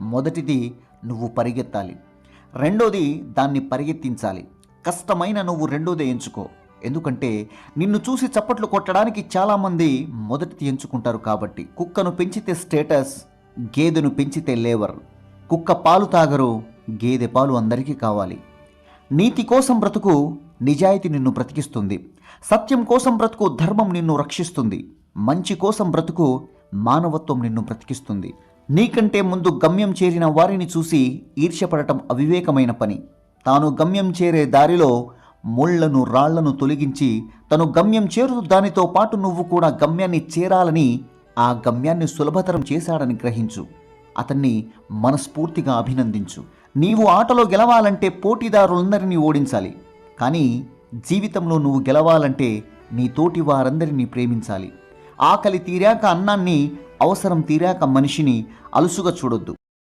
మొదటిది నువ్వు పరిగెత్తాలి. రెండోది దాన్ని పరిగెత్తించాలి. కష్టమైన నువ్వు రెండోది ఎంచుకో. ఎందుకంటే నిన్ను చూసి చప్పట్లు కొట్టడానికి చాలామంది మొదటిది ఎంచుకుంటారు కాబట్టి. కుక్కను పెంచితే స్టేటస్ గేదెను పెంచితే లేవర్. కుక్క పాలు తాగరు గేదె పాలు అందరికీ కావాలి. నీతి కోసం బ్రతుకు నిజాయితీ నిన్ను బ్రతికిస్తుంది. సత్యం కోసం బ్రతుకు ధర్మం నిన్ను రక్షిస్తుంది. మంచి కోసం బ్రతుకు మానవత్వం నిన్ను బ్రతికిస్తుంది. నీకంటే ముందు గమ్యం చేరిన వారిని చూసి ఈర్ష్యపడటం అవివేకమైన పని. తాను గమ్యం చేరే దారిలో ముళ్ళను రాళ్ళను తొలగించి తను గమ్యం చేరు దానితో పాటు నువ్వు కూడా గమ్యాన్ని చేరాలని ఆ గమ్యాన్ని సులభతరం చేశాడని గ్రహించు. అతన్ని మనస్ఫూర్తిగా అభినందించు. నీవు ఆటలో గెలవాలంటే పోటీదారులందరినీ ఓడించాలి. కానీ జీవితంలో నువ్వు గెలవాలంటే నీ తోటి వారందరినీ ప్రేమించాలి. ఆకలి తీరాక అన్నాన్ని అవసరం తీరాక మనిషిని అలుసుగా చూడొద్దు.